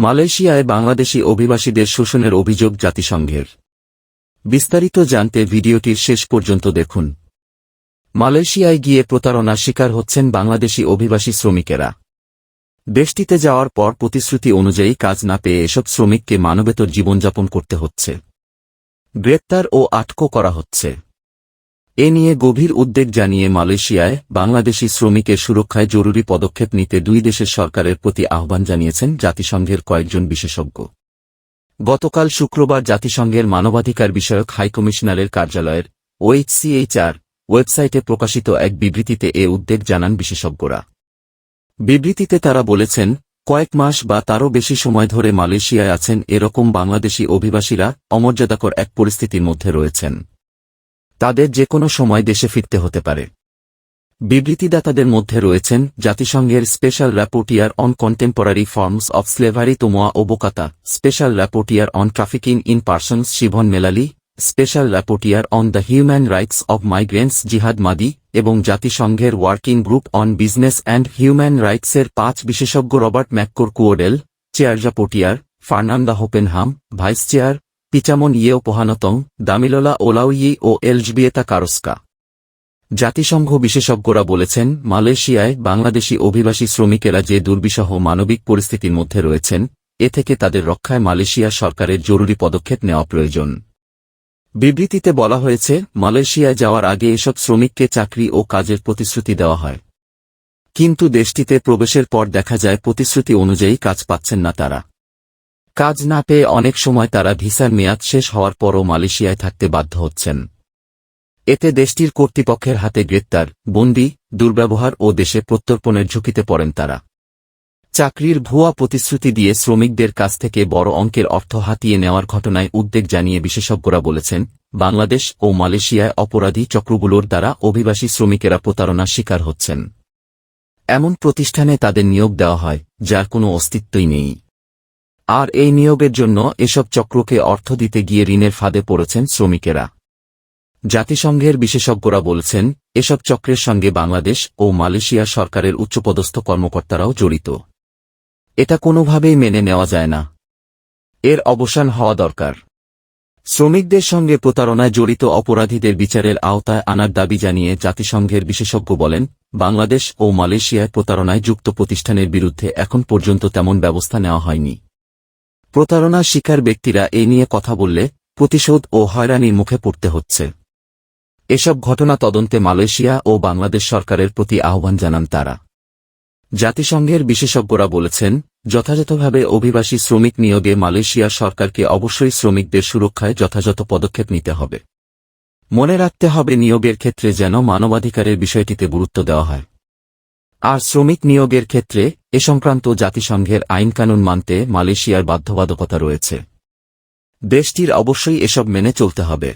মালয়েশিয়ায় বাংলাদেশি অভিবাসীদের শোষণের অভিযোগ জাতিসংঘের। বিস্তারিত জানতে ভিডিওটির শেষ পর্যন্ত দেখুন। মালয়েশিয়ায় গিয়ে প্রতারণার শিকার হচ্ছেন বাংলাদেশি অভিবাসী শ্রমিকেরা। দেশটিতে যাওয়ার পর প্রতিশ্রুতি অনুযায়ী কাজ না পেয়ে এসব শ্রমিককে মানবেতর জীবনযাপন করতে হচ্ছে। গ্রেপ্তার ও আটকো করা হচ্ছে। এ নিয়ে গভীর উদ্বেগ জানিয়ে মালয়েশিয়ায় বাংলাদেশি শ্রমিকের সুরক্ষায় জরুরি পদক্ষেপ নিতে দুই দেশের সরকারের প্রতি আহ্বান জানিয়েছেন জাতিসংঘের কয়েকজন বিশেষজ্ঞ। গতকাল শুক্রবার জাতিসংঘের মানবাধিকার বিষয়ক হাইকমিশনারের কার্যালয়ের ওএইচসিএইচআর ওয়েবসাইটে প্রকাশিত এক বিবৃতিতে এ উদ্বেগ জানান বিশেষজ্ঞরা। বিবৃতিতে তারা বলেছেন, কয়েক মাস বা তারও বেশি সময় ধরে মালয়েশিয়ায় আছেন এরকম বাংলাদেশি অভিবাসীরা অমর্যাদাকর এক পরিস্থিতির মধ্যে রয়েছেন। তাদের যে কোনো সময় দেশে ফিরতে হতে পারে। বিবৃতিদাতাদের মধ্যে রয়েছেন জাতিসংঘের special rapporteur on contemporary forms of slavery Tomoya Obokata special rapporteur on trafficking in persons Siobhan Mullally, special rapporteur on the human rights of migrants Gehad Madi এবং জাতিসংঘের working group on business and human রাইটসের পাঁচ বিশেষজ্ঞ Robert McCorquodale, chair rapporteur Fernanda Hopenhaym, vice chair Pichamon Yeophantong Damilola ওলাউই ও এলজবিয়েতা কারস্কা। জাতিসংঘ বিশেষজ্ঞরা বলেছেন, মালয়েশিয়ায় বাংলাদেশি অভিবাসী শ্রমিকেরা যে দুর্বিষহ মানবিক পরিস্থিতির মধ্যে রয়েছেন, এ থেকে তাদের রক্ষায় মালয়েশিয়া সরকারের জরুরি পদক্ষেপ নেওয়া প্রয়োজন। বিবৃতিতে বলা হয়েছে, মালয়েশিয়ায় যাওয়ার আগে এসব শ্রমিককে চাকরি ও কাজের প্রতিশ্রুতি দেওয়া হয়। কিন্তু দেশটিতে প্রবেশের পর দেখা যায়, প্রতিশ্রুতি অনুযায়ী কাজ পাচ্ছেন না তারা। কাজ না পেয়ে অনেক সময় তারা ভিসার মেয়াদ শেষ হওয়ার পরও মালয়েশিয়ায় থাকতে বাধ্য হচ্ছেন। এতে দেশটির কর্তৃপক্ষের হাতে গ্রেপ্তার, বন্দি, দুর্ব্যবহার ও দেশে প্রত্যর্পণের ঝুঁকিতে পড়েন তারা। চাকরির ভুয়া প্রতিশ্রুতি দিয়ে শ্রমিকদের কাছ থেকে বড় অঙ্কের অর্থ হাতিয়ে নেওয়ার ঘটনায় উদ্বেগ জানিয়ে বিশেষজ্ঞরা বলেছেন, বাংলাদেশ ও মালয়েশিয়ায় অপরাধী চক্রগুলোর দ্বারা অভিবাসী শ্রমিকেরা প্রতারণার শিকার হচ্ছেন। এমন প্রতিষ্ঠানে তাদের নিয়োগ দেওয়া হয়, যার কোনো অস্তিত্বই নেই। আর এই নিয়োগের জন্য এসব চক্রকে অর্থ দিতে গিয়ে ঋণের ফাঁদে পড়েছেন শ্রমিকেরা। জাতিসংঘের বিশেষজ্ঞরা বলছেন, এসব চক্রের সঙ্গে বাংলাদেশ ও মালয়েশিয়া সরকারের উচ্চপদস্থ কর্মকর্তারাও জড়িত। এটা কোনোভাবেই মেনে নেওয়া যায় না। এর অবসান হওয়া দরকার। শ্রমিকদের সঙ্গে প্রতারণায় জড়িত অপরাধীদের বিচারের আওতায় আনার দাবি জানিয়ে জাতিসংঘের বিশেষজ্ঞ বলেন, বাংলাদেশ ও মালয়েশিয়ায় প্রতারণায় যুক্ত প্রতিষ্ঠানের বিরুদ্ধে এখন পর্যন্ত তেমন ব্যবস্থা নেওয়া হয়নি। প্রতারণার শিকার ব্যক্তিরা এ নিয়ে কথা বললে প্রতিশোধ ও হয়রানির মুখে পড়তে হচ্ছে। এসব ঘটনা তদন্তে মালয়েশিয়া ও বাংলাদেশ সরকারের প্রতি আহ্বান জানান তারা। জাতিসংঘের বিশেষজ্ঞরা বলেছেন, যথাযথভাবে অভিবাসী শ্রমিক নিয়োগে মালয়েশিয়া সরকারকে অবশ্যই শ্রমিকদের সুরক্ষায় যথাযথ পদক্ষেপ নিতে হবে। মনে রাখতে হবে নিয়োগের ক্ষেত্রে যেন মানবাধিকারের বিষয়টিতে গুরুত্ব দেওয়া হয়। আর শ্রমিক নিয়োগের ক্ষেত্রে এ সংক্রান্ত জাতিসংঘের আইনকানুন মানতে মালয়েশিয়ার বাধ্যবাধকতা রয়েছে। দেশটির অবশ্যই এসব মেনে চলতে হবে।